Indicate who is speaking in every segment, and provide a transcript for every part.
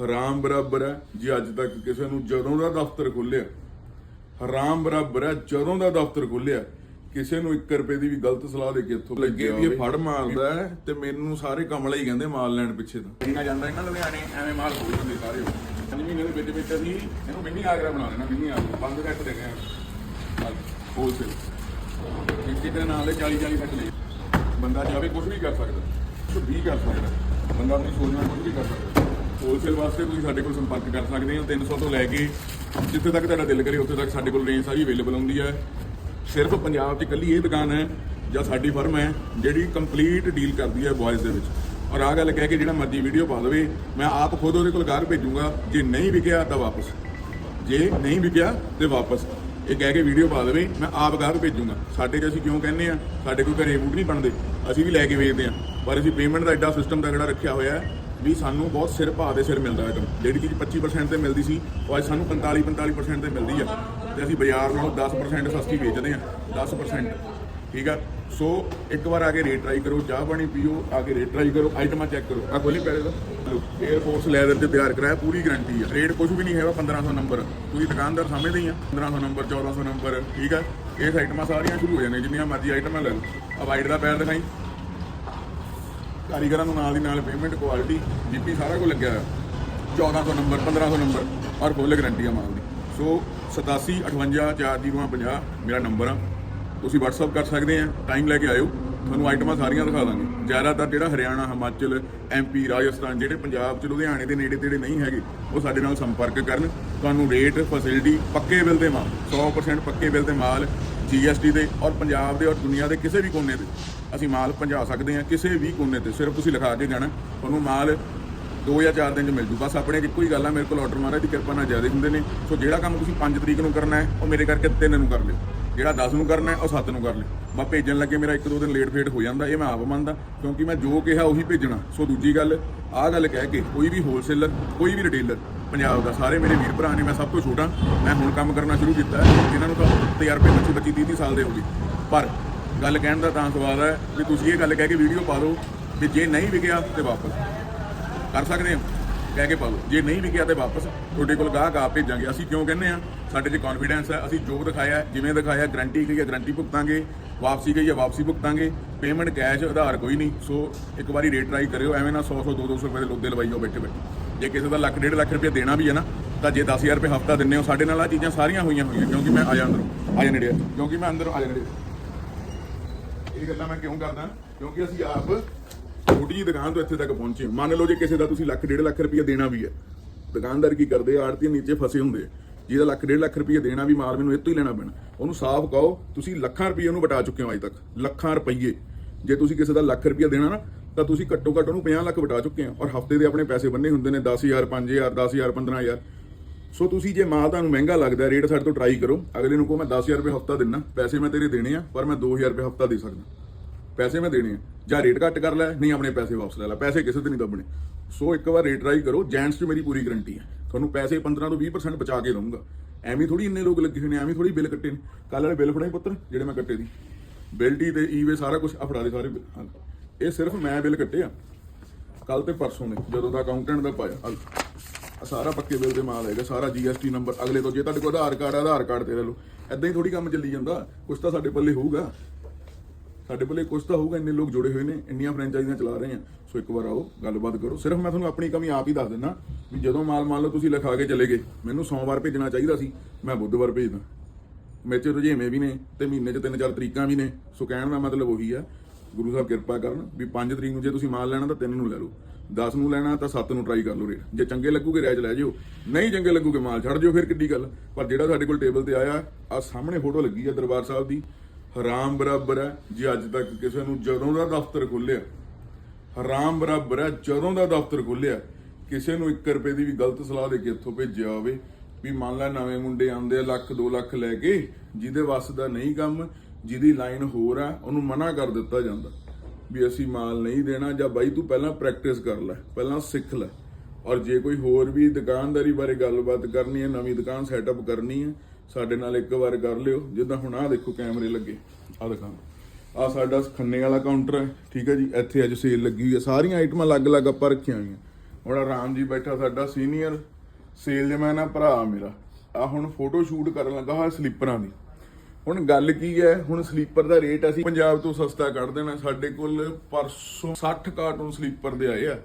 Speaker 1: ਹਰਾਮ ਬਰਾਬਰ ਹੈ। ਜੀ ਅੱਜ ਤੱਕ ਕਿਸੇ ਨੂੰ ਜਦੋਂ ਦਾ ਦਫ਼ਤਰ ਖੁੱਲਿਆ ਹਰਾਮ ਬਰਾਬਰ ਹੈ ਜਦੋਂ ਦਾ ਦਫ਼ਤਰ ਖੁੱਲਿਆ ਕਿਸੇ ਨੂੰ 1 ਰੁਪਏ ਦੀ ਵੀ ਗਲਤ ਸਲਾਹ ਦੇ ਕੇ ਇੱਥੋਂ ਲੱਗੇ ਵੀ ਇਹ ਫੜ ਮਾਰਦਾ ਹੈ ਤੇ ਮੈਨੂੰ ਸਾਰੇ ਕਮਲੇ ਹੀ ਕਹਿੰਦੇ ਮਾਲ ਲੈਣ ਪਿੱਛੇ ਤਾਂ। ਇੰਨਾ ਜਾਂਦਾ ਇਹਨਾਂ ਲੁਧਿਆਣੇ ਐਵੇਂ ਮਾਲ ਹੋ ਜਾਂਦੇ ਸਾਰੇ। ਪੰਜ ਮਹੀਨੇ ਦੇ ਵਿੱਚ ਵਿੱਚ ਅਸੀਂ ਇਹਨੂੰ ਮਿੰਨੀ ਆਗਰਾ ਬਣਾ ਲੈਣਾ ਮਿੰਨੀ ਆਗਰਾ। ਬੰਦ ਕਰਕੇ ਦੇ ਗਏ ਹੋਲਸੇਲ ਕਿਸੇ ਦੇ ਨਾਲ ਦੇ 40 40 ਤੱਕ ਲੈ ਬੰਦਾ ਜਾਵੇ ਕੁਝ ਵੀ ਕਰ ਸਕਦਾ। ਕੁਝ ਵੀ ਕਰ ਸਕਦਾ। ਬੰਦਾ ਆਪਣੀ ਸੋਚ ਨਾਲ ਕੁਝ ਵੀ ਕਰ ਸਕਦਾ। ਹੋਲਸੇਲ ਵਾਸਤੇ ਤੁਸੀਂ ਸਾਡੇ ਕੋਲ ਸੰਪਰਕ ਕਰ ਸਕਦੇ ਹੋ 300 ਤੋਂ ਲੈ ਕੇ ਜਿੱਥੇ ਤੱਕ ਤੁਹਾਡਾ ਦਿਲ ਕਰੇ ਉੱਥੇ ਤੱਕ ਸਾਡੇ ਕੋਲ ਰੇਂਜ ਸਾਰੀ ਅਵੇਲੇਬਲ ਹੁੰਦੀ ਹੈ। ਸਿਰਫ ਪੰਜਾਬ 'ਚ ਇਕੱਲੀ ਇਹ ਦੁਕਾਨ ਹੈ ਜਾਂ ਸਾਡੀ ਫਰਮ ਹੈ ਜਿਹੜੀ ਕੰਪਲੀਟ ਡੀਲ ਕਰਦੀ ਹੈ ਬॉयਜ਼ ਦੇ ਵਿੱਚ। ਔਰ ਆਹ ਗੱਲ ਕਹਿ ਕੇ ਜਿਹੜਾ ਮਰਜ਼ੀ ਵੀਡੀਓ ਪਾ ਦੇਵੇ ਮੈਂ ਆਪ ਖੁਦ ਉਹਦੇ ਕੋਲ ਗਾਹਕ ਭੇਜੂੰਗਾ, ਜੇ ਨਹੀਂ ਵਿਕਿਆ ਤਾਂ ਵਾਪਸ। ਜੇ ਨਹੀਂ ਵਿਕਿਆ ਤੇ ਵਾਪਸ। ਇਹ ਕਹਿ ਕੇ ਵੀਡੀਓ ਪਾ ਦੇਵੇ ਮੈਂ ਆਪ ਗਾਹਕ ਭੇਜੂੰਗਾ। ਸਾਡੇ 'ਚ ਅਸੀਂ ਕਿਉਂ ਕਹਿੰਦੇ ਆ ਸਾਡੇ ਕੋਲ ਘਰੇ ਬੂਟ ਨਹੀਂ ਬਣਦੇ, ਅਸੀਂ ਵੀ ਲੈ ਕੇ ਵੇਚਦੇ ਆ ਪਰ ਅਸੀਂ ਪੇਮੈਂਟ ਦਾ ਐਡਾ ਸਿਸਟਮ ਤਗੜਾ ਰੱਖਿਆ ਹੋਇਆ ਹੈ ਵੀ ਸਾਨੂੰ ਬਹੁਤ ਸਿਰ ਭਾਅ ਦੇ ਸਿਰ ਮਿਲਦਾ ਆਈਟਮ ਜਿਹੜੀ ਚੀਜ਼ 25% ਤੇ ਮਿਲਦੀ ਸੀ, ਉਹ ਅੱਜ ਸਾਨੂੰ 45 45% ਤੇ ਮਿਲਦੀ ਆ। ਤੇ ਅਸੀਂ ਬਾਜ਼ਾਰ ਨਾਲੋਂ 10% ਸਸਤੀ ਵੇਚਦੇ ਆ 10% ਠੀਕ ਆ? ਸੋ ਇੱਕ ਵਾਰ ਆ ਕੇ ਰੇਟ ਟਰਾਈ ਕਰੋ, ਚਾਹ ਪਾਣੀ ਪੀਓ, ਆ ਕੇ ਰੇਟ ਟਰਾਈ ਕਰੋ ਆਈਟਮਾਂ ਚੈੱਕ ਕਰੋ। ਆ ਖੋਲੀ ਪੈਰੇ ਦਾ? 에ਅਰ ਫੋਰਸ ਲੈਦਰ ਤੇ ਤਿਆਰ ਕਰਾਇਆ, ਪੂਰੀ ਗਾਰੰਟੀ ਆ। ਰੇਟ ਕੁਝ ਵੀ ਨਹੀਂ ਹੈਗਾ 1500 ਨੰਬਰ ਤੁਸੀਂ ਦੁਕਾਨਦਾਰ ਸਮਝਦੇ ਹੀ ਆ। 1500 ਨੰਬਰ 1400 ਨੰਬਰ ਠੀਕ ਆ? ਇਹ ਆਈਟਮਾਂ ਸਾਰੀਆਂ ਸ਼ੁਰੂ ਹੋ ਜਾਂਦੀਆਂ, ਜਿੰਨੀਆਂ ਮਰਜ਼ੀ ਆਈਟਮਾਂ ਲੈ ਲਓ। ਆ ਵਾਈਟ ਦਾ ਪੈਰ ਦਿਖਾਈ। ਕਾਰੀਗਰਾਂ ਨੂੰ ਨਾਲ ਦੀ ਨਾਲ ਪੇਮੈਂਟ ਕੁਆਲਿਟੀ ਜੀਪੀ ਸਾਰਾ ਕੁਝ ਲੱਗਿਆ ਹੋਇਆ। 1400 ਨੰਬਰ 1500 ਨੰਬਰ ਔਰ ਫੁੱਲ ਗਾਰੰਟੀ ਆ ਮਾਲ ਦੀ। ਸੋ 87 58 4050 ਮੇਰਾ ਨੰਬਰ ਆ। ਤੁਸੀਂ WhatsApp ਕਰ ਸਕਦੇ ਆ ਟਾਈਮ ਲੈ ਕੇ ਆਇਓ। ਤੁਹਾਨੂੰ ਆਈਟਮਾਂ ਸਾਰੀਆਂ ਦਿਖਾ ਦਾਂਗੇ। ਜ਼ਿਆਦਾਤਰ ਜਿਹੜਾ ਹਰਿਆਣਾ, ਹਿਮਾਚਲ ਐਮਪੀ ਰਾਜਸਥਾਨ, ਜਿਹੜੇ ਪੰਜਾਬ ਚ, ਲੁਧਿਆਣੇ ਦੇ ਨੇੜੇ ਤੇੜੇ ਨਹੀਂ ਹੈਗੇ, ਉਹ ਸਾਡੇ ਨਾਲ ਸੰਪਰਕ ਕਰਨ। ਤੁਹਾਨੂੰ ਰੇਟ ਫੈਸਿਲਿਟੀ ਪੱਕੇ ਬਿੱਲ ਦੇ ਮਾਲ 100% ਪੱਕੇ ਬਿੱਲ ਦੇ ਮਾਲ ਜੀਐਸਟੀ ਦੇ ਔਰ ਪੰਜਾਬ ਦੇ ਔਰ ਦੁਨੀਆ ਦੇ ਕਿਸੇ ਵੀ ਕੋਨੇ ਤੇ ਅਸੀਂ ਮਾਲ ਪਹੁੰਚਾ ਸਕਦੇ ਹਾਂ ਕਿਸੇ ਵੀ ਕੋਨੇ ਤੇ, ਸਿਰਫ ਤੁਸੀਂ ਲਿਖਾ ਕੇ ਜਾਣਾ, ਤੁਹਾਨੂੰ ਮਾਲ ਦੋ ਜਾਂ ਚਾਰ ਦਿਨ ਚ ਮਿਲ ਜੂ। ਬਸ ਆਪਣੇ ਇੱਕੋ ਹੀ ਗੱਲ ਆ, ਮੇਰੇ ਕੋਲ ਆਰਡਰ ਮਹਾਰਾਜ ਦੀ ਕਿਰਪਾ ਨਾਲ ਜ਼ਿਆਦਾ ਹੁੰਦੇ ਨੇ। ਸੋ ਜਿਹੜਾ ਕੰਮ ਤੁਸੀਂ 5 ਤਰੀਕ ਨੂੰ ਕਰਨਾ ਹੈ, ਉਹ ਮੇਰੇ ਕਰਕੇ 3 ਨੂੰ ਕਰ ਲਿਓ। ਜਿਹੜਾ 10 ਨੂੰ ਕਰਨਾ ਹੈ, ਉਹ 7 ਨੂੰ ਕਰ ਲਿਓ। ਬਾ ਭੇਜਣ ਲੱਗੇ ਮੇਰਾ ਇੱਕ ਦੋ ਦਿਨ ਲੇਟ ਫੇਟ ਹੋ ਜਾਂਦਾ, ਇਹ ਮੈਂ ਆਪ ਮੰਨਦਾ, ਕਿਉਂਕਿ ਮੈਂ ਜੋ ਕਿਹਾ ਉਹੀ ਭੇਜਣਾ। ਸੋ ਦੂਜੀ ਗੱਲ, ਆਹ ਗੱਲ ਕਹਿ ਕੇ ਕੋਈ ਵੀ ਹੋਲਸੇਲਰ ਕੋਈ ਵੀ ਰਿਟੇਲਰ ਪੰਜਾਬ ਦਾ ਸਾਰੇ ਮੇਰੇ ਵੀਰ ਭਰਾ ਨੇ, ਮੈਂ ਸਭ ਤੋਂ ਛੋਟਾ, ਮੈਂ ਹੁਣ ਕੰਮ ਕਰਨਾ ਸ਼ੁਰੂ ਕੀਤਾ ਇਹਨਾਂ ਨੂੰ ਤਾਂ ਤਜਰਬੇ 25 25 30 ਸਾਲ ਦੇ ਹੋ ਗਏ। ਪਰ ਗੱਲ ਕਹਿਣ ਦਾ ਤਾਂ ਸਵਾਲ ਹੈ ਵੀ ਤੁਸੀਂ ਇਹ ਗੱਲ ਕਹਿ ਕੇ ਵੀਡੀਓ ਪਾ ਦਿਓ ਵੀ ਜੇ ਨਹੀਂ ਵਿਕਿਆ ਤੇ ਵਾਪਸ। ਕਰ ਸਕਦੇ ਹੋ? ਕਹਿ ਕੇ ਪਾ ਲਓ ਜੇ ਨਹੀਂ ਵਿਕਿਆ ਤੇ ਵਾਪਸ। ਤੁਹਾਡੇ ਕੋਲ ਗਾਹਕ ਆ ਭੇਜਾਂਗੇ। ਅਸੀਂ ਕਿਉਂ ਕਹਿੰਦੇ ਆ ਸਾਡੇ 'ਚ ਕੌਨਫੀਡੈਂਸ ਹੈ। ਅਸੀਂ ਜੋ ਦਿਖਾਇਆ, ਜਿਵੇਂ ਦਿਖਾਇਆ ਗਰੰਟੀ ਕਹੀ ਹੈ ਗਰੰਟੀ ਭੁਗਤਾਂਗੇ। ਵਾਪਸੀ ਕਹੀ ਹੈ, ਵਾਪਸੀ ਭੁਗਤਾਂਗੇ। ਪੇਮੈਂਟ ਕੈਸ਼ ਆਧਾਰ ਕੋਈ ਨਹੀਂ। ਸੋ ਇੱਕ ਵਾਰੀ ਰੇਟ ਟਰਾਈ ਕਰਿਓ। ਐਵੇਂ ਨਾ 100 100 200 ਰੁਪਏ ਦੇ ਲੋਦੇ ਲਵਾਈ ਜਾਓ ਬੈਠੇ ਬੈਠੇ। ਜੇ ਕਿਸੇ ਦਾ ਲੱਖ, ਡੇਢ ਲੱਖ ਰੁਪਏ ਦੇਣਾ ਵੀ ਹੈ ਨਾ, ਤਾਂ ਜੇ 10000 ਰੁਪਏ ਹਫਤਾ ਦਿੰਨੇ ਹੋ, ਸਾਡੇ ਨਾਲ ਆ ਚੀਜ਼ਾਂ ਸਾਰੀਆਂ ਹੋਈਆਂ ਹੋਈਆਂ, ਕਿਉਂਕਿ ਮੈਂ ਆ ਜਾ ਅੰਦਰੋਂ। ਆ ਜਾ ਨੇੜੇ ਕਿਉਂਕਿ ਮੈਂ ਅੰਦਰੋਂ ਆ ਜਾ ਨੇੜੇ ਇਹ ਗੱਲਾਂ ਮੈਂ ਕਿਉਂ ਕਰਦਾ? ਕਿਉਂਕਿ ਅਸੀਂ ਆਪ ਛੋਟੀ ਜਿਹੀ ਦੁਕਾਨ ਤੋਂ ਇੱਥੇ ਤੱਕ ਪਹੁੰਚੇ ਮੰਨ ਲਓ ਜੇ ਕਿਸੇ ਦਾ ਤੁਸੀਂ ਲੱਖ, ਡੇਢ ਲੱਖ ਰੁਪਏ ਦੇਣਾ ਵੀ ਹੈ। ਦੁਕਾਨਦਾਰ ਕੀ ਕਰਦੇ? ਆੜਤੀ ਨੀਚੇ ਫਸੇ ਹੁੰਦੇ। ਆ ਜਿਹਦਾ ਲੱਖ, ਡੇਢ ਲੱਖ ਰੁਪਏ ਦੇਣਾ ਵੀ ਮਾਲ ਮੈਨੂੰ ਇਹ ਹੀ ਲੈਣਾ ਪੈਣਾ। ਉਹਨੂੰ ਸਾਫ਼ ਕਹੋ, ਤੁਸੀਂ ਲੱਖਾਂ ਰੁਪਏ ਉਹਨੂੰ ਵਟਾ ਚੁੱਕੇ ਹੋ ਅਜੇ ਤੱਕ। ਲੱਖਾਂ ਰੁਪਏ ਜੇ ਤੁਸੀਂ ਕਿਸੇ ਦਾ ਲੱਖ ਰੁਪਏ ਦੇਣਾ ਨਾ, ਤਾਂ ਤੁਸੀਂ ਘੱਟੋ ਘੱਟ ਉਹਨੂੰ 50 ਲੱਖ ਵਟਾ ਚੁੱਕੇ ਹੋ। ਔਰ ਹਫ਼ਤੇ ਦੇ ਆਪਣੇ ਪੈਸੇ ਬੰਨੇ ਹੁੰਦੇ ਨੇ 10000 5000 10000 15000 ਸੋ ਤੁਸੀਂ ਜੇ ਮਾਲ ਤੁਹਾਨੂੰ ਮਹਿੰਗਾ ਲੱਗਦਾ ਰੇਟ ਸਾਡੇ ਤੋਂ ਟਰਾਈ ਕਰੋ। ਅਗਲੇ ਨੂੰ ਕਹੋ, ਮੈਂ 10000 ਰੁਪਏ ਹਫਤਾ ਦਿੰਨਾ। ਪੈਸੇ ਮੈਂ ਤੇਰੇ ਦੇਣੇ ਆ, ਪਰ ਮੈਂ 2000 ਰੁਪਏ ਹਫਤਾ ਦੇ ਸਕਦਾ। ਪੈਸੇ ਮੈਂ ਦੇਣੇ ਆ। ਜਾਂ ਰੇਟ ਘੱਟ ਕਰ ਲੈ, ਨਹੀਂ ਆਪਣੇ ਪੈਸੇ ਵਾਪਸ ਲੈ ਲੈ। ਪੈਸੇ ਕਿਸੇ ਤੇ ਨਹੀਂ ਦੱਬਣੇ। ਸੋ ਇੱਕ ਵਾਰ ਰੇਟ ਟਰਾਈ ਕਰੋ। ਜੈਂਟਸ 'ਚ ਮੇਰੀ ਪੂਰੀ ਗਰੰਟੀ ਹੈ ਤੁਹਾਨੂੰ ਪੈਸੇ 15 ਤੋਂ 20% ਬਚਾ ਕੇ ਦਊਂਗਾ। ਐਵੇਂ ਥੋੜੀ ਇੰਨੇ ਲੋਕ ਲੱਗੇ ਹੋਏ ਨੇ, ਐਵੇਂ ਥੋੜੀ ਬਿੱਲ ਕੱਟੇ ਨੇ। ਕੱਲ ਵਾਲੇ ਬਿੱਲ ਫੜਾਈ ਪੁੱਤਰ, ਜਿਹੜੇ ਮੈਂ ਕੱਟੇ ਦੀ। ਬਿਲਟੀ ਤੇ ਈਵੇ ਸਾਰਾ ਕੁਝ ਫੜਾ ਦੇ ਸਾਰੇ ਬਿੱਲ। ਇਹ ਸਿਰਫ ਮੈਂ ਬਿੱਲ ਕੱਟੇ ਆ। ਕੱਲ ਤੇ ਪਰਸੋਂ ਨੇ, ਜਦੋਂ ਦਾ ਅਕਾਊਂਟੈਂਟ ਦਾ ਪਾਇਆ। ਸਾਰਾ ਪੱਕੇ ਬਿੱਲ ਦੇ ਮਾਲ ਹੈਗਾ, ਸਾਰਾ ਜੀਐਸਟੀ ਨੰਬਰ ਅਗਲੇ ਤੋਂ ਜੇ ਤੁਹਾਡੇ ਕੋਲ ਆਧਾਰ ਕਾਰਡ ਆਧਾਰ ਕਾਰਡ ਤੇ ਲੈ ਲਓ। ਐਦਾਂ ਹੀ ਥੋੜੀ ਕੰਮ ਚੱਲੀ ਜਾਂਦਾ ਕੁਝ ਤਾਂ ਸਾਡੇ ਪੱਲੇ ਹੋਊਗਾ। ਸਾਡੇ ਕੋਲੇ ਕੁਝ ਤਾਂ ਹੋਊਗਾ, ਇੰਨੇ ਲੋਕ ਜੁੜੇ ਹੋਏ ਨੇ, ਇੰਨੀਆਂ ਫਰੈਂਚਾਈਜ਼ੀਆਂ ਚਲਾ ਰਹੇ ਆ। ਸੋ ਇੱਕ ਵਾਰ ਆਓ, ਗੱਲਬਾਤ ਕਰੋ। ਸਿਰਫ ਮੈਂ ਤੁਹਾਨੂੰ ਆਪਣੀ ਕਮੀ ਆਪ ਹੀ ਦੱਸ ਦਿੰਦਾ ਵੀ ਜਦੋਂ ਮਾਲ ਮੰਨ ਲਓ ਤੁਸੀਂ ਲਿਖਾ ਕੇ ਚਲੇ ਗਏ, ਮੈਨੂੰ ਸੋਮਵਾਰ ਭੇਜਣਾ ਚਾਹੀਦਾ ਸੀ, ਮੈਂ ਬੁੱਧਵਾਰ ਭੇਜਦਾ। ਮੇਰੇ 'ਚ ਰੁਝੇਵੇਂ ਵੀ ਨੇ ਤੇ ਮਹੀਨੇ 'ਚ ਤਿੰਨ ਚਾਰ ਤਰੀਕਾਂ ਵੀ ਨੇ, ਸੋ ਕਹਿਣ ਦਾ ਮਤਲਬ ਉਹੀ ਆ ਗੁਰੂ ਸਾਹਿਬ ਕਿਰਪਾ ਕਰਨ ਵੀ 5 ਤਰੀਕ ਨੂੰ ਜੇ ਤੁਸੀਂ ਮਾਲ ਲੈਣਾ ਤਾਂ 3 ਨੂੰ ਲੈ ਲਓ। 10 ਨੂੰ ਲੈਣਾ ਤਾਂ 7 ਨੂੰ ਟਰਾਈ ਕਰ ਲਓ ਰੇਟ। ਜੇ ਚੰਗੇ ਲੱਗੂਗੇ ਰੈਜ ਲੈ ਜਿਓ। ਨਹੀਂ ਚੰਗੇ ਲੱਗੂਗੇ ਮਾਲ ਛੱਡ ਜਿਓ ਫਿਰ ਕਿੱਡੀ ਗੱਲ। ਪਰ ਜਿਹੜਾ ਸਾਡੇ ਕੋਲ ਟੇਬਲ ਤੇ ਆਇਆ, ਆ ਸਾਹਮਣੇ ਫੋਟੋ ਲੱਗੀ ਆ ਦਰਬਾਰ ਸਾਹਿਬ ਦੀ। ਹਰਾਮ ਬਰਾਬਰ ਹੈ, ਜੀ ਅੱਜ ਤੱਕ ਕਿਸੇ ਨੂੰ ਜਦੋਂ ਦਾ ਦਫ਼ਤਰ ਖੁੱਲਿਆ ਹਰਾਮ ਬਰਾਬਰ ਹੈ, ਜਦੋਂ ਦਾ ਦਫ਼ਤਰ ਖੁੱਲਿਆ ਕਿਸੇ ਨੂੰ 1 ਰੁਪਏ ਦੀ ਵੀ ਗਲਤ ਸਲਾਹ ਦੇ ਕੇ ਇੱਥੋਂ ਭੇਜਿਆ ਹੋਵੇ, ਵੀ ਮੰਨ ਲੈ ਨਵੇਂ ਮੁੰਡੇ ਆਉਂਦੇ ਆ, ਲੱਖ 2 ਲੱਖ ਲੈ ਕੇ, ਜਿਹਦੇ ਵੱਸ ਦਾ ਨਹੀਂ ਕੰਮ ਜਿਹਦੀ ਲਾਈਨ ਹੋਰ ਆ, ਉਹਨੂੰ ਮਨਾ ਕਰ ਦਿੱਤਾ ਜਾਂਦਾ। ਵੀ ਅਸੀਂ ਮਾਲ ਨਹੀਂ ਦੇਣਾ, ਜਾਂ ਬਾਈ ਤੂੰ ਪਹਿਲਾਂ ਪ੍ਰੈਕਟਿਸ ਕਰ ਲੈ, ਪਹਿਲਾਂ ਸਿੱਖ ਲੈ। ਔਰ ਜੇ ਕੋਈ ਹੋਰ ਵੀ ਦੁਕਾਨਦਾਰੀ ਬਾਰੇ ਗੱਲਬਾਤ ਕਰਨੀ ਹੈ, ਨਵੀਂ ਦੁਕਾਨ ਸੈਟਅਪ ਕਰਨੀ ਹੈ, ਸਾਡੇ ਨਾਲ ਇੱਕ ਵਾਰ ਕਰ ਲਿਓ। ਜਿੱਦਾਂ ਹੁਣ ਆਹ ਦੇਖੋ ਕੈਮਰੇ ਲੱਗੇ, ਆਹ ਦਿਖਾਂ ਆ ਸਾਡਾ ਖੰਨੇ ਵਾਲਾ ਕਾਊਂਟਰ ਹੈ, ਠੀਕ ਹੈ ਜੀ? ਇੱਥੇ ਅੱਜ ਸੇਲ ਲੱਗੀ ਹੋਈ ਹੈ। ਸਾਰੀਆਂ ਆਈਟਮਾਂ ਅਲੱਗ-ਅਲੱਗ ਆਪਾਂ ਰੱਖੀਆਂ ਹੋਈਆਂ। ਹੁਣ ਰਾਮ ਜੀ ਬੈਠਾ ਸਾਡਾ ਸੀਨੀਅਰ ਸੇਲਜ਼ਮੈਨ ਆ ਭਰਾ ਮੇਰਾ। ਆ ਹੁਣ ਫੋਟੋ ਸ਼ੂਟ ਕਰਨ ਲੱਗਾ ਹੋਇਆ ਸਲੀਪਰਾਂ ਦੀ। ਹੁਣ ਗੱਲ ਕੀ ਹੈ? ਹੁਣ ਸਲੀਪਰ ਦਾ ਰੇਟ ਅਸੀਂ ਪੰਜਾਬ ਤੋਂ ਸਸਤਾ ਕੱਢ ਦੇਣਾ। ਸਾਡੇ ਕੋਲ ਪਰਸੋਂ 60 ਕਾਰਟੂਨ ਸਲੀਪਰ ਦੇ ਆਏ ਆ।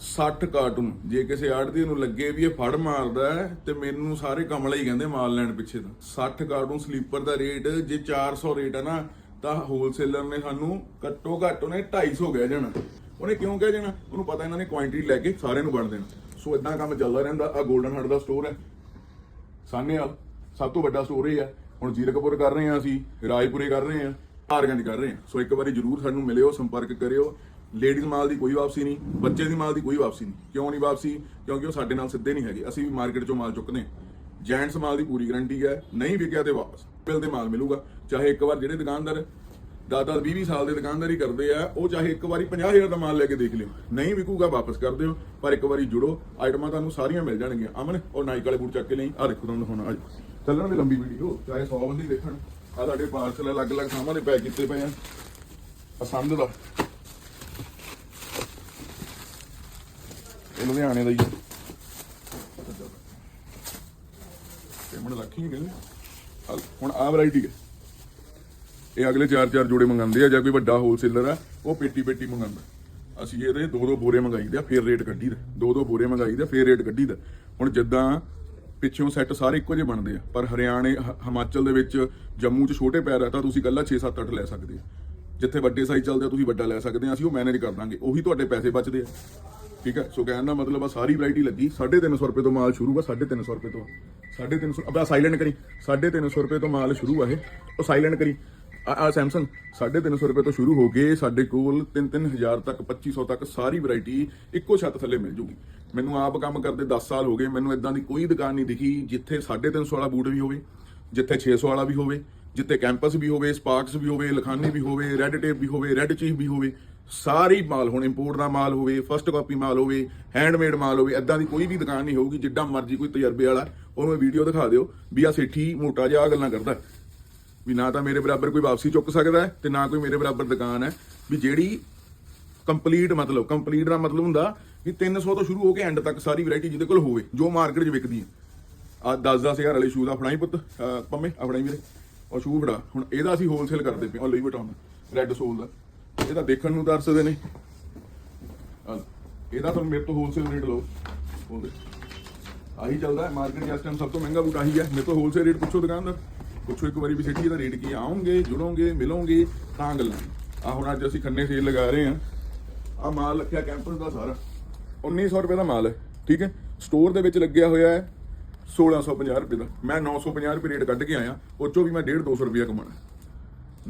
Speaker 1: 60 ਕਾਰਟੂਨ ਜੇ ਕਿਸੇ ਆੜਤੀ ਨੂੰ ਲੱਗੇ ਵੀ ਇਹ ਫੜ ਮਾਰਦਾ ਤੇ ਮੈਨੂੰ ਸਾਰੇ ਕਮਲਾ ਹੀ ਕਹਿੰਦੇ ਮਾਲ ਲੈਣ ਪਿੱਛੇ ਤਾਂ। 60 ਕਾਰਟੂਨ ਸਲੀਪਰ ਦਾ ਰੇਟ ਜੇ 400 ਰੇਟ ਹੈ ਨਾ, ਤਾਂ ਹੋਲਸੇਲਰ ਨੇ ਸਾਨੂੰ ਘੱਟੋ ਘੱਟ ਉਹਨੇ 250 ਕਹਿ ਜਾਣਾ। ਉਹਨੇ ਕਿਉਂ ਕਹਿ ਜਾਣਾ? ਉਹਨੂੰ ਪਤਾ ਇਹਨਾਂ ਨੇ ਕੁਆਂਟੀਟੀ ਲੈ ਕੇ ਸਾਰਿਆਂ ਨੂੰ ਵੰਡ ਦੇਣਾ। ਸੋ ਇਦਾਂ ਕੰਮ ਚੱਲਦਾ ਰਹਿੰਦਾ। ਆ 골ਡਨ ਹੱਟ ਦਾ ਸਟੋਰ ਹੈ। ਸਾਨੇਵਾਲ ਸਭ ਤੋਂ ਵੱਡਾ ਸਟੋਰ ਇਹ ਆ ਹੁਣ ਜੀਰਕਪੁਰ ਕਰ ਰਹੇ ਹਾਂ ਅਸੀਂ ਰਾਜਪੁਰੇ ਕਰ ਰਹੇ ਹਾਂ ਆਰਗੰਜ ਕਰ ਰਹੇ ਹਾਂ। ਸੋ ਇੱਕ ਵਾਰੀ ਜਰੂਰ ਸਾਨੂੰ ਮਿਲਿਓ, ਸੰਪਰਕ ਕਰਿਓ। ਲੇਡੀਜ਼ ਮਾਲ ਦੀ ਕੋਈ ਵਾਪਸੀ ਨਹੀਂ, ਬੱਚੇ ਦੀ ਮਾਲ ਦੀ ਕੋਈ ਵਾਪਸੀ ਨਹੀਂ। ਕਿਉਂ ਨਹੀਂ ਵਾਪਸੀ? ਕਿਉਂਕਿ ਉਹ ਸਾਡੇ ਨਾਲ ਸਿੱਧੇ ਨਹੀਂ ਹੈਗੇ। ਅਸੀਂ ਵੀ ਮਾਰਕੀਟ ਚੋਂ ਮਾਲ ਚੁੱਕਦੇ ਹਾਂ। ਜੈਂਟਸ ਮਾਲ ਦੀ ਪੂਰੀ ਗਾਰੰਟੀ ਹੈ, ਨਹੀਂ ਵਿਕਿਆ ਤੇ ਵਾਪਸ। ਬਿੱਲ ਤੇ ਮਾਲ ਮਿਲੂਗਾ। ਚਾਹੇ ਇੱਕ ਵਾਰ ਜਿਹੜੇ ਦੁਕਾਨਦਾਰ ਦਾਦਾ 20 20 ਸਾਲ ਦੇ ਦੁਕਾਨਦਾਰੀ ਕਰਦੇ ਆ, ਉਹ ਚਾਹੇ ਇੱਕ ਵਾਰੀ 50000 ਦਾ ਮਾਲ ਲੈ ਕੇ ਦੇਖ ਲਿਓ। ਨਹੀਂ ਵਿਕੂਗਾ, ਵਾਪਸ ਕਰ ਦਿਓ। ਪਰ ਇੱਕ ਵਾਰੀ ਜੁੜੋ। ਆਈਟਮਾਂ ਤੁਹਾਨੂੰ ਸਾਰੀਆਂ ਮਿਲ ਜਾਣਗੀਆਂ। ਅਮਨ, ਉਹ ਨਾਈਕ ਵਾਲੇ ਬੂਟ ਚੱਕ ਕੇ ਲਈ। ਆ ਦੇਖੋ ਤੁਹਾਨੂੰ ਹੁਣ ਆ ਚੱਲਣ ਲੰਬੀ ਵੀਡੀਓ ਚਾਹੇ 100 ਬੰਦੇ ਦੇਖਣ। ਆ ਸਾਡੇ ਪਾਰਸਲ ਅਲੱਗ-ਅਲੱਗ ਥਾਵਾਂ ਦੇ ਪੈਕ ਕੀਤੇ ਪਏ ਆ। ਪਸੰਦ ਦਾ। ਇਹ ਲੁਧਿਆਣੇ ਦਾ ਹੀ ਪੇਮੈਂਟ ਲੱਖੀ ਕਹਿੰਦੇ ਹੁਣ ਆ ਵੈਰਾਈਟੀ ਹੈ ਇਹ ਅਗਲੇ 4-4 ਜੋੜੇ ਮੰਗਾਉਂਦੇ ਆ, ਜਾਂ ਕੋਈ ਵੱਡਾ ਹੋਲਸੇਲਰ ਆ, ਉਹ ਪੇਟੀ ਪੇਟੀ ਮੰਗਾਉਂਦਾ। ਅਸੀਂ ਇਹਦੇ ਦੋ ਦੋ ਬੋਰੇ ਮੰਗਾਈਦੇ ਆ, ਫੇਰ ਰੇਟ ਕੱਢੀਦਾ ਦੋ। ਦੋ ਬੋਰੇ ਮੰਗਾਈਦੇ ਆ, ਫੇਰ ਰੇਟ ਕੱਢੀਦਾ ਹੁਣ ਜਿੱਦਾਂ ਪਿੱਛੋਂ ਸੈੱਟ ਸਾਰੇ ਇੱਕੋ ਜਿਹੇ ਬਣਦੇ ਆ। ਪਰ ਹਰਿਆਣੇ ਹਿਮਾਚਲ ਦੇ ਵਿੱਚ ਜੰਮੂ 'ਚ ਛੋਟੇ ਪੈਰ ਆ ਤਾਂ ਤੁਸੀਂ ਕੱਲਾ 6-7-8 ਲੈ ਸਕਦੇ ਆ। ਜਿੱਥੇ ਵੱਡੇ ਸਾਈਜ਼ ਚੱਲਦੇ ਆ, ਤੁਸੀਂ ਵੱਡਾ ਲੈ ਸਕਦੇ ਆ, ਅਸੀਂ ਉਹ ਮੈਨੇਜ ਕਰ ਦਾਂਗੇ। ਉਹੀ ਤੁਹਾਡੇ ਪੈਸੇ ਬਚਦੇ ਆ। ਠੀਕ ਹੈ ਸੋ ਕਹਿਣ ਦਾ ਮਤਲਬ ਆ, ਸਾਰੀ ਵੈਰਾਈਟੀ ਲੱਗੀ। 350 ਰੁਪਏ ਤੋਂ ਮਾਲ ਸ਼ੁਰੂ ਆ 350 ਰੁਪਏ ਤੋਂ। 350 ਅਬਾ ਸਾਇਲੈਂਟ ਕਰੀ। 350 ਰੁਪਏ ਤੋਂ ਮਾਲ ਸ਼ੁਰੂ ਆ ਇਹ। ਉਹ ਸਾਇਲੈਂਟ ਕਰੀ। ਆ ਆ ਸੈਮਸੰਗ 350 ਰੁਪਏ ਤੋਂ ਸ਼ੁਰੂ ਹੋ ਕੇ ਸਾਡੇ ਕੋਲ 3-3000 ਤੱਕ 2500 ਤੱਕ ਸਾਰੀ ਵੈਰਾਈਟੀ ਇੱਕੋ ਛੱਤ ਥੱਲੇ ਮਿਲ ਜੂਗੀ। ਮੈਨੂੰ ਆਪ ਕੰਮ ਕਰਦੇ 10 ਸਾਲ ਹੋ ਗਏ, ਮੈਨੂੰ ਇਦਾਂ ਦੀ ਕੋਈ ਦੁਕਾਨ ਨਹੀਂ ਦਿਖੀ ਜਿੱਥੇ 350 ਵਾਲਾ ਬੂਟ ਵੀ ਹੋਵੇ, ਜਿੱਥੇ 600 ਵਾਲਾ ਵੀ ਹੋਵੇ, ਜਿੱਥੇ ਕੈਂਪਸ ਵੀ ਹੋਵੇ, ਸਪਾਰਕਸ ਵੀ ਹੋਵੇ, ਲਖਾਨੀ ਵੀ ਹੋਵੇ ਰੈੱਡ ਟੇਪ ਵੀ ਹੋਵੇ ਰੈੱਡ ਚੀਫ ਵੀ ਹੋਵੇ, ਸਾਰੀ ਮਾਲ ਹੁਣ ਇੰਪੋਰਟ ਦਾ ਮਾਲ ਹੋਵੇ ਫਸਟ ਕਾਪੀ ਮਾਲ ਹੋਵੇ ਹੈਂਡਮੇਡ ਮਾਲ ਹੋਵੇ ਐਦਾਂ ਦੀ ਕੋਈ ਵੀ ਦੁਕਾਨ ਨਹੀਂ ਹੋਊਗੀ, ਜਿੱਡਾ ਮਰਜ਼ੀ ਕੋਈ ਤਜਰਬੇ ਵਾਲਾ, ਉਹਨੂੰ ਵੀਡੀਓ ਦਿਖਾ ਦਿਓ ਵੀ ਆ ਸੇਠੀ ਮੋਟਾ ਜਿਹਾ ਆਹ ਗੱਲਾਂ ਕਰਦਾ। ਵੀ ਨਾ ਤਾਂ ਮੇਰੇ ਬਰਾਬਰ ਕੋਈ ਵਾਪਸੀ ਚੁੱਕ ਸਕਦਾ ਹੈ ਤੇ ਨਾ ਕੋਈ ਮੇਰੇ ਬਰਾਬਰ ਦੁਕਾਨ ਹੈ। ਵੀ ਜਿਹੜੀ ਕੰਪਲੀਟ ਮਤਲਬ ਕੰਪਲੀਟ ਦਾ ਮਤਲਬ ਹੁੰਦਾ ਵੀ 300 ਤੋਂ ਸ਼ੁਰੂ ਹੋ ਕੇ ਐਂਡ ਤੱਕ ਸਾਰੀ ਵੈਰਾਈਟੀ ਜਿਹਦੇ ਕੋਲ ਹੋਵੇ, ਜੋ ਮਾਰਕੀਟ 'ਚ ਵਿਕਦੀ ਹੈ। ਆ 10-10000 ਵਾਲੇ ਸ਼ੂਜ਼ ਆ ਫੜਾਈ ਪੁੱਤ ਅਹ ਪੰਮੇ ਆ ਫੜਾਈ ਵੀਰੇ। ਉਹ ਸ਼ੂ ਫੜਾ। ਹੁਣ ਇਹਦਾ ਅਸੀਂ ਹੋਲਸੇਲ ਕਰਦੇ ਪਏ ਉਹ ਲਈ ਬਟਾਉਣਾ ਰੈੱਡ ਸੋਲ ਦਾ। ਇਹ ਤਾਂ ਦੇਖਣ ਨੂੰ ਤਰਸਦੇ ਨੇ। ਇਹਦਾ ਤੁਹਾਨੂੰ ਮੇਰੇ ਤੋਂ ਹੋਲਸੇਲ ਰੇਟ ਲਓ। ਉਹਦੇ ਆਹੀ ਚੱਲਦਾ ਹੈ। ਮਾਰਕੀਟ 'ਚ ਇਸ ਟਾਈਮ ਸਭ ਤੋਂ ਮਹਿੰਗਾ ਬੂਟ ਆਹੀ ਹੈ। ਮੇਰੇ ਤੋਂ ਹੋਲਸੇਲ ਰੇਟ ਪੁੱਛੋ ਦੁਕਾਨਦਾਰ। ਪੁੱਛੋ ਇੱਕ ਵਾਰੀ ਵੀ ਸਿੱਟੀ ਦਾ ਰੇਟ ਕੀ ਆਉਂਗੇ, ਜੁੜੋਗੇ, ਮਿਲੋਗੇ, ਤਾਂ ਗੱਲਾਂ ਆ ਹੁਣ ਅੱਜ ਅਸੀਂ ਖੰਨੇ ਸੇਲ ਲਗਾ ਰਹੇ ਹਾਂ। ਆ ਮਾਲ ਰੱਖਿਆ ਕੈਂਪਸ ਦਾ ਸਾਰਾ। 1900 ਰੁਪਏ ਦਾ ਮਾਲ ਹੈ, ਠੀਕ ਹੈ? ਸਟੋਰ ਦੇ ਵਿੱਚ ਲੱਗਿਆ ਹੋਇਆ ਹੈ 1650 ਰੁਪਏ ਦਾ। ਮੈਂ 950 ਰੁਪਏ ਰੇਟ ਕੱਢ ਕੇ ਆਇਆ ਉਹ ਚੋਂ ਵੀ ਮੈਂ 1.5 200 ਰੁਪਏ ਕਮਾਣਾ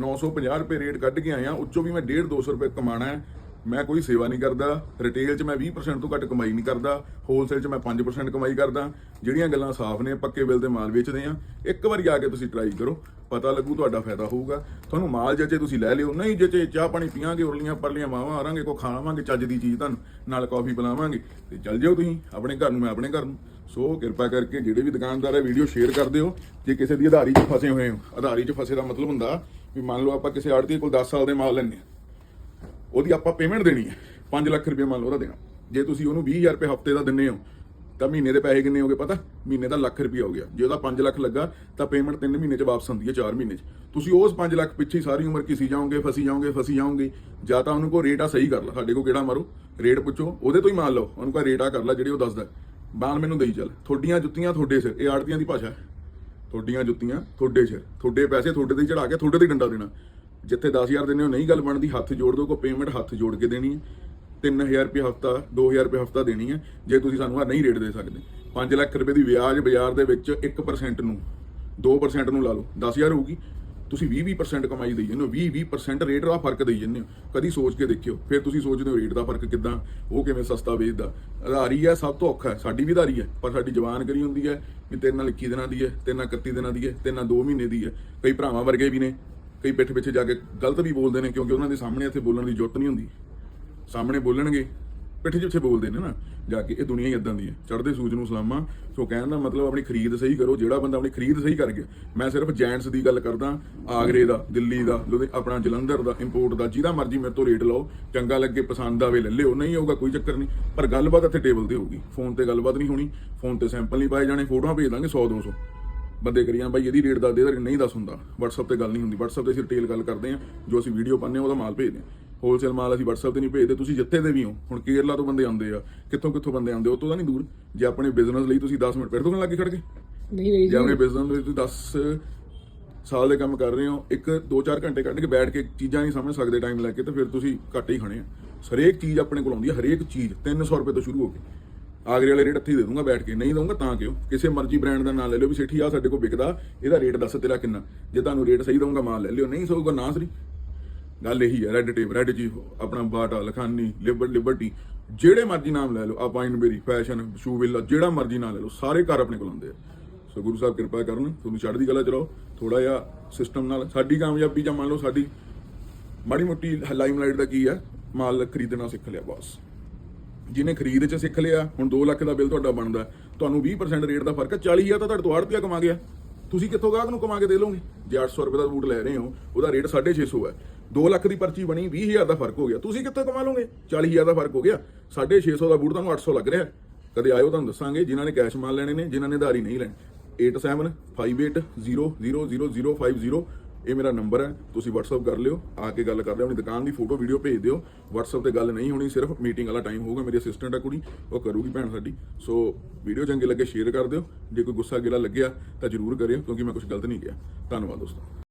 Speaker 1: 950 ਰੁਪਏ ਰੇਟ ਕੱਢ ਕੇ ਆਇਆ ਉਹ ਚੋਂ ਵੀ ਮੈਂ 1.5 200 ਰੁਪਏ ਕਮਾਣਾ ਹੈ। ਮੈਂ ਕੋਈ ਸੇਵਾ ਨਹੀਂ ਕਰਦਾ ਰਿਟੇਲ 'ਚ ਮੈਂ 20% ਤੋਂ ਘੱਟ ਕਮਾਈ ਨਹੀਂ ਕਰਦਾ ਹੋਲਸੇਲ 'ਚ ਮੈਂ 5% ਕਮਾਈ ਕਰਦਾ। ਜਿਹੜੀਆਂ ਗੱਲਾਂ ਸਾਫ਼ ਨੇ, ਪੱਕੇ ਬਿੱਲ ਤੇ ਮਾਲ ਵੇਚਦੇ ਆ, ਇੱਕ ਵਾਰੀ ਆ ਕੇ ਤੁਸੀਂ ਟਰਾਈ ਕਰੋ, ਪਤਾ ਲੱਗੂ ਤੁਹਾਡਾ ਫਾਇਦਾ ਹੋਊਗਾ। ਤੁਹਾਨੂੰ ਮਾਲ ਜਚੇ ਤੁਸੀਂ ਲੈ ਲਿਓ, ਨਹੀਂ ਜਚੇ, ਚਾਹ ਪਾਣੀ ਪੀਾਂਗੇ ਉਰਲੀਆਂ ਪਰਲੀਆਂ ਮਾਵਾਂ ਆਰਾਂਗੇ ਕੋ ਖਾਵਾਂਗੇ ਚੱਜ ਦੀ ਚੀਜ਼ ਤੁਹਾਨੂੰ, ਨਾਲ ਕਾਫੀ ਪਿਲਾਵਾਂਗੇ, ਤੇ ਚੱਲ ਜਿਓ ਤੁਸੀਂ, ਆਪਣੇ ਘਰ ਨੂੰ ਮੈਂ ਆਪਣੇ ਘਰ ਨੂੰ। ਸੋ ਕਿਰਪਾ ਕਰਕੇ ਜਿਹੜੇ ਵੀ ਦੁਕਾਨਦਾਰ ਹੈ ਵੀਡੀਓ ਸ਼ੇਅਰ ਕਰ ਦਿਓ ਜੇ ਕਿਸੇ ਦੀ ਆਧਾਰੀ 'ਚ ਫਸੇ ਹੋਏ ਹੋ, ਆਧਾਰੀ 'ਚ ਫਸੇ ਦਾ ਮਤਲਬ ਹੁੰਦਾ ਵੀ ਮੰਨ ਲਓ ਆਪਾਂ ਕਿਸੇ ਆੜਤੀ ਕੋਲ 10 ਸਾਲ ਦੇ ਮਾਲ ਲੈਣੇ ਆ ਉਹਦੀ ਆਪਾਂ ਪੇਮੈਂਟ ਦੇਣੀ ਹੈ। 5 ਲੱਖ ਰੁਪਏ ਮੰਨ ਲਓ ਉਹਦਾ ਦੇਣਾ। ਜੇ ਤੁਸੀਂ ਉਹਨੂੰ 20000 ਰੁਪਏ ਹਫ਼ਤੇ ਦਾ ਦਿੰਨੇ ਹੋ, ਤਾਂ ਮਹੀਨੇ ਦੇ ਪੈਸੇ ਕਿੰਨੇ ਹੋਗੇ ਪਤਾ? ਮਹੀਨੇ ਦਾ ਲੱਖ ਰੁਪਏ ਹੋ ਗਿਆ। ਜੇ ਉਹਦਾ 5 ਲੱਖ ਲੱਗਾ, ਤਾਂ ਪੇਮੈਂਟ 3 ਮਹੀਨੇ ਚ ਵਾਪਸ ਆਉਂਦੀ ਹੈ 4 ਮਹੀਨੇ ਚ। ਤੁਸੀਂ ਉਸ 5 ਲੱਖ ਪਿੱਛੇ ਸਾਰੀ ਉਮਰ ਕਿਸੀ ਜਾਓਗੇ, ਫਸੀ ਜਾਓਗੇ ਫਸੀ ਜਾਓਗੇ। ਜਾਂ ਤਾਂ ਉਹਨੂੰ ਕੋ ਰੇਟ ਆ ਸਹੀ ਕਰ ਲਾ। ਸਾਡੇ ਕੋ ਕਿਹੜਾ ਮਾਰੋ? ਰੇਟ ਪੁੱਛੋ। ਉਹਦੇ ਤੋਂ ਹੀ ਮੰਨ ਲਓ। ਉਹਨੂੰ ਕੋ ਰੇਟ ਆ ਕਰ ਲਾ ਜਿਹੜੇ ਉਹ ਦੱਸਦਾ ਬਾਲ ਮੈਨੂੰ ਦੇਈ ਚੱਲ। ਤੁਹਾਡੀਆਂ ਜੁੱਤੀਆਂ ਤੁਹਾਡੇ ਸਿਰ। ਇਹ ਆੜਤੀਆਂ ਦੀ ਭਾਸ਼ਾ ਹੈ। ਤੁਹਾਡੀਆਂ ਜੁੱਤੀਆਂ ਤੁਹਾਡੇ ਸਿਰ। ਤੁਹਾਡੇ ਪੈਸੇ ਤੁਹਾਡੇ ਤੇ ਚੜਾ ਕੇ ਤੁਹਾਡੇ ਤੇ ਹੀ ਡੰਡਾ ਦੇਣਾ। ਜਿੱਥੇ 10000 ਦਿੰਦੇ ਹੋ, ਨਹੀਂ ਗੱਲ ਬਣਦੀ, ਹੱਥ ਜੋੜ ਦੋ ਕੋ ਪੇਮੈਂਟ ਹੱਥ ਜੋੜ ਕੇ ਦੇਣੀ ਹੈ। 3000 ਰੁਪਏ ਹਫਤਾ 2000 ਰੁਪਏ ਹਫਤਾ ਦੇਣੀ ਹੈ, ਜੇ ਤੁਸੀਂ ਸਾਨੂੰ ਆ ਨਹੀਂ ਰੇਟ ਦੇ ਸਕਦੇ। 5 ਲੱਖ ਰੁਪਏ ਦੀ ਵਿਆਜ ਬਾਜ਼ਾਰ ਦੇ ਵਿੱਚ 1% ਨੂੰ 2% ਨੂੰ ਲਾ ਲਓ 10000 ਹੋਊਗੀ। ਤੁਸੀਂ 20-20% ਕਮਾਈ ਦੇਈ ਜਾਂਦੇ ਹੋ 20-20% ਰੇਟ ਦਾ ਫ਼ਰਕ ਦੇਈ ਜਾਂਦੇ ਹੋ। ਕਦੀ ਸੋਚ ਕੇ ਦੇਖਿਓ, ਫਿਰ ਤੁਸੀਂ ਸੋਚਦੇ ਹੋ ਰੇਟ ਦਾ ਫ਼ਰਕ ਕਿੱਦਾਂ, ਉਹ ਕਿਵੇਂ ਸਸਤਾ ਵੇਚਦਾ। ਆਧਾਰੀ ਹੈ ਸਭ ਤੋਂ ਔਖਾ ਹੈ, ਸਾਡੀ ਵੀ ਆਧਾਰੀ ਹੈ, ਪਰ ਸਾਡੀ ਜਵਾਨ ਕਰੀ ਹੁੰਦੀ ਹੈ, ਵੀ ਤੇਰੇ ਨਾਲ 21 ਦਿਨਾਂ ਦੀ ਹੈ, ਤੇਰੇ ਨਾਲ 31 ਦਿਨਾਂ ਦੀ ਹੈ, ਤੇਰੇ ਨਾਲ 2 ਮਹੀਨੇ ਦੀ ਹੈ। ਕਈ ਭਰਾਵਾਂ ਵਰਗੇ ਵੀ ਨੇ ਕਈ ਪਿੱਠ ਪਿੱਛੇ ਜਾ ਕੇ ਗਲਤ ਵੀ ਬੋਲਦੇ ਨੇ ਕਿਉਂਕਿ ਉਹਨਾਂ ਦੇ ਸਾਹਮਣੇ ਇੱਥੇ ਬੋਲਣ ਦੀ ਜ਼ਰੂਰਤ ਨਹੀਂ ਹੁੰਦੀ। ਸਾਹਮਣੇ ਬੋਲਣਗੇ, ਪਿੱਠ ਜਿੱਥੇ ਬੋਲਦੇ ਨੇ ਨਾ, ਜਾ ਕੇ ਇਹ ਦੁਨੀਆ ਹੀ ਇਦਾਂ ਦੀ ਹੈ। ਚੜ੍ਹਦੇ ਸੂਰਜ ਨੂੰ ਸਲਾਮਾਂ, ਸੋ ਕਹਿਣ ਦਾ ਮਤਲਬ ਆਪਣੀ ਖਰੀਦ ਸਹੀ ਕਰੋ, ਜਿਹੜਾ ਬੰਦਾ ਆਪਣੀ ਖਰੀਦ ਸਹੀ ਕਰ ਗਿਆ। ਮੈਂ ਸਿਰਫ ਜੈਂਟਸ ਦੀ ਗੱਲ ਕਰਦਾ, ਆਗਰੇ ਦਾ, ਦਿੱਲੀ ਦਾ, ਲੁਧਿ, ਆਪਣਾ ਜਲੰਧਰ ਦਾ ਇੰਪੋਰਟ ਦਾ, ਜਿਹਦਾ ਮਰਜ਼ੀ ਮੇਰੇ ਤੋਂ ਰੇਟ ਲਓ, ਚੰਗਾ ਲੱਗੇ, ਪਸੰਦ ਆਵੇ, ਲੈ ਲਿਓ, ਨਹੀਂ ਹੋਊਗਾ ਕੋਈ ਚੱਕਰ ਨਹੀਂ। ਪਰ ਗੱਲਬਾਤ ਇੱਥੇ ਟੇਬਲ ਤੇ ਹੋਊਗੀ। ਫੋਨ ਤੇ ਗੱਲਬਾਤ ਨਹੀਂ ਹੋਣੀ, ਫੋਨ ਤੇ ਸੈਂਪਲ ਨਹੀਂ ਪਾਏ ਜਾਣੇ, ਫੋਟੋਆਂ ਭੇਜ ਦਾਂਗੇ 100 200 ਬੰਦੇ ਕਰੀਆਂ ਬਾਈ ਇਹਦੀ ਰੇਟ ਦੱਸ ਦੇ ਇਹਦਾ ਨਹੀਂ ਦੱਸ ਹੁੰਦਾ। WhatsApp ਤੇ ਗੱਲ ਨਹੀਂ ਹੁੰਦੀ। WhatsApp ਤੇ ਅਸੀਂ ਰਿਟੇਲ ਗੱਲ ਕਰਦੇ ਆ ਜੋ ਅਸੀਂ ਵੀਡੀਓ ਪਾਉਂਦੇ ਆ ਉਹਦਾ ਮਾਲ ਭੇਜਦੇ ਆ ਹੋਲਸੇਲ ਮਾਲ ਅਸੀਂ WhatsApp ਤੇ ਨਹੀਂ ਭੇਜਦੇ। ਤੁਸੀਂ ਜਿੱਥੇ ਦੇ ਵੀ ਹੋ ਹੁਣ ਕੇਰਲਾ ਤੋਂ ਬੰਦੇ ਆਉਂਦੇ ਆ। ਕਿੱਥੋਂ ਕਿੱਥੋਂ ਬੰਦੇ ਆਉਂਦੇ ਉਹ ਤੋਂ ਤਾਂ ਨਹੀਂ ਦੂਰ। ਜੇ ਆਪਣੇ ਬਿਜ਼ਨਸ ਲਈ ਤੁਸੀਂ 10 ਮਿੰਟ ਫਿਰ ਤੋਂ ਲੱਗੇ ਖੜ ਕੇ?
Speaker 2: ਨਹੀਂ ਨਹੀਂ
Speaker 1: ਜੇ ਆਪਣੇ ਬਿਜ਼ਨਸ ਵਿੱਚ ਤੁਸੀਂ 10 ਸਾਲ ਦੇ ਕੰਮ ਕਰ ਰਹੇ ਹੋ ਇੱਕ 2-4 ਘੰਟੇ ਕੱਢ ਕੇ ਬੈਠ ਕੇ ਚੀਜ਼ਾਂ ਨਹੀਂ ਸਮਝ ਸਕਦੇ ਟਾਈਮ ਲੈ ਕੇ ਤੇ ਫਿਰ ਤੁਸੀਂ ਘੱਟ ਹੀ ਖਾਣੇ ਆ। ਹਰੇਕ ਚੀਜ਼ ਆਪਣੇ ਕੋਲ ਆਉਂਦੀ ਹੈ ਹਰੇਕ ਚੀਜ਼ 300 ਰੁਪਏ ਤੋਂ ਸ਼ੁਰੂ ਹੋ ਕੇ। ਆਗਰੇ ਵਾਲੇ ਰੇਟ ਇੱਥੇ ਹੀ ਦੇ ਦੂੰਗਾ ਬੈਠ ਕੇ, ਨਹੀਂ ਦਊਂਗਾ ਤਾਂ ਕਿਉਂ? ਕਿਸੇ ਮਰਜ਼ੀ ਬ੍ਰਾਂਡ ਦਾ ਨਾਂ ਲੈ ਲਿਓ ਵੀ ਸੇਠੀ ਆ ਸਾਡੇ ਕੋਲ ਵਿਕਦਾ, ਇਹਦਾ ਰੇਟ ਦੱਸ ਤੇਰਾ ਕਿੰਨਾ? ਜੇ ਤੁਹਾਨੂੰ ਰੇਟ ਸਹੀ ਦਊਂਗਾ, ਮਾਲ ਲੈ ਲਿਓ, ਨਹੀਂ ਸਹੂਗਾ, ਨਾ ਸਰੀ। ਗੱਲ ਇਹੀ ਹੈ ਰੈੱਡ ਟੇਪ ਰੈੱਡ ਜੀ, ਆਪਣਾ ਬਾਟਾ, ਲਖਾਨੀ ਲਿਬਰ ਲਿਬਰਟੀ ਜਿਹੜੇ ਮਰਜ਼ੀ ਨਾਮ ਲੈ ਲਓ ਆ ਪਾਈਨਬੇਰੀ ਫੈਸ਼ਨ ਸ਼ੂ ਵਿਲਾ ਜਿਹੜਾ ਮਰਜ਼ੀ ਨਾਮ ਲੈ ਲਓ, ਸਾਰੇ ਘਰ ਆਪਣੇ ਕੋਲ ਆਉਂਦੇ ਆ। ਸੋ ਗੁਰੂ ਸਾਹਿਬ ਕਿਰਪਾ ਕਰਨ, ਤੁਹਾਨੂੰ ਚੜ੍ਹਦੀ ਕਲਾ ਚ ਰਹੋ ਥੋੜਾ ਜਿਹਾ ਸਿਸਟਮ ਨਾਲ, ਸਾਡੀ ਕਾਮਯਾਬੀ ਜਾਂ ਮੰਨ ਲਓ ਸਾਡੀ ਮਾੜੀ ਮੋਟੀ ਲਾਈਮਲਾਈਟ ਦਾ ਕੀ ਆ ਮਾਲ ਖਰੀਦਣਾ ਸਿੱਖ ਲਿਆ, ਬਸ। ਜਿਹਨੇ ਖਰੀਦ ਚ ਸਿੱਖ ਲਿਆ, ਹੁਣ 2 ਲੱਖ ਦਾ ਬਿੱਲ ਤੁਹਾਡਾ ਬਣਦਾ। ਤੁਹਾਨੂੰ 20% ਰੇਟ ਦਾ ਫ਼ਰਕ ਹੈ 40000 ਤਾਂ ਤੁਹਾਡੇ ਤੋਂ ਆੜਤੀਆ ਕਮਾ ਗਿਆ। ਤੁਸੀਂ ਕਿੱਥੋਂ ਗਾਹਕ ਨੂੰ ਕਮਾ ਕੇ ਦੇ ਲਓਗੇ? ਜੇ 800 ਰੁਪਏ ਦਾ ਬੂਟ ਲੈ ਰਹੇ ਹੋ, ਉਹਦਾ ਰੇਟ 650 ਹੈ। 2 ਲੱਖ ਦੀ ਪਰਚੀ ਬਣੀ 20000 ਦਾ ਫ਼ਰਕ ਹੋ ਗਿਆ। ਤੁਸੀਂ ਕਿੱਥੋਂ ਕਮਾ ਲਓਗੇ? 40000 ਦਾ ਫ਼ਰਕ ਹੋ ਗਿਆ। 650 ਦਾ ਬੂਟ ਤੁਹਾਨੂੰ 800 ਲੱਗ ਰਿਹਾ ਕਦੇ ਆਇਓ, ਤੁਹਾਨੂੰ ਦੱਸਾਂਗੇ, ਜਿਨ੍ਹਾਂ ਨੇ ਕੈਸ਼ ਮਾਲ ਲੈਣੇ ਨੇ, ਜਿਨ੍ਹਾਂ ਨੇ ਧਾਰੀ ਨਹੀਂ ਲੈਣੇ। 8758000050 ਇਹ ਮੇਰਾ ਨੰਬਰ ਹੈ, ਤੁਸੀਂ WhatsApp ਕਰ ਲਿਓ, ਆ ਕੇ ਗੱਲ ਕਰ ਲਿਓ, ਆਪਣੀ ਦੁਕਾਨ ਦੀ ਫੋਟੋ ਵੀਡੀਓ ਭੇਜ ਦਿਓ। WhatsApp ਤੇ ਗੱਲ ਨਹੀਂ ਹੋਣੀ, ਸਿਰਫ ਮੀਟਿੰਗ ਵਾਲਾ ਟਾਈਮ ਹੋਊਗਾ, ਮੇਰੀ ਅਸਿਸਟੈਂਟ ਹੈ ਕੁੜੀ, ਉਹ ਕਰੂਗੀ ਭੈਣ ਸਾਡੀ। ਸੋ ਵੀਡੀਓ ਚੰਗੇ ਲੱਗੇ ਸ਼ੇਅਰ ਕਰ ਦਿਓ। ਜੇ ਕੋਈ ਗੁੱਸਾ ਗਿਲਾ ਲੱਗਿਆ, ਤਾਂ ਜਰੂਰ ਕਰਿਓ, ਕਿਉਂਕਿ ਮੈਂ ਕੁਝ ਗਲਤ ਨਹੀਂ ਕਿਹਾ। ਧੰਨਵਾਦ, ਦੋਸਤੋ।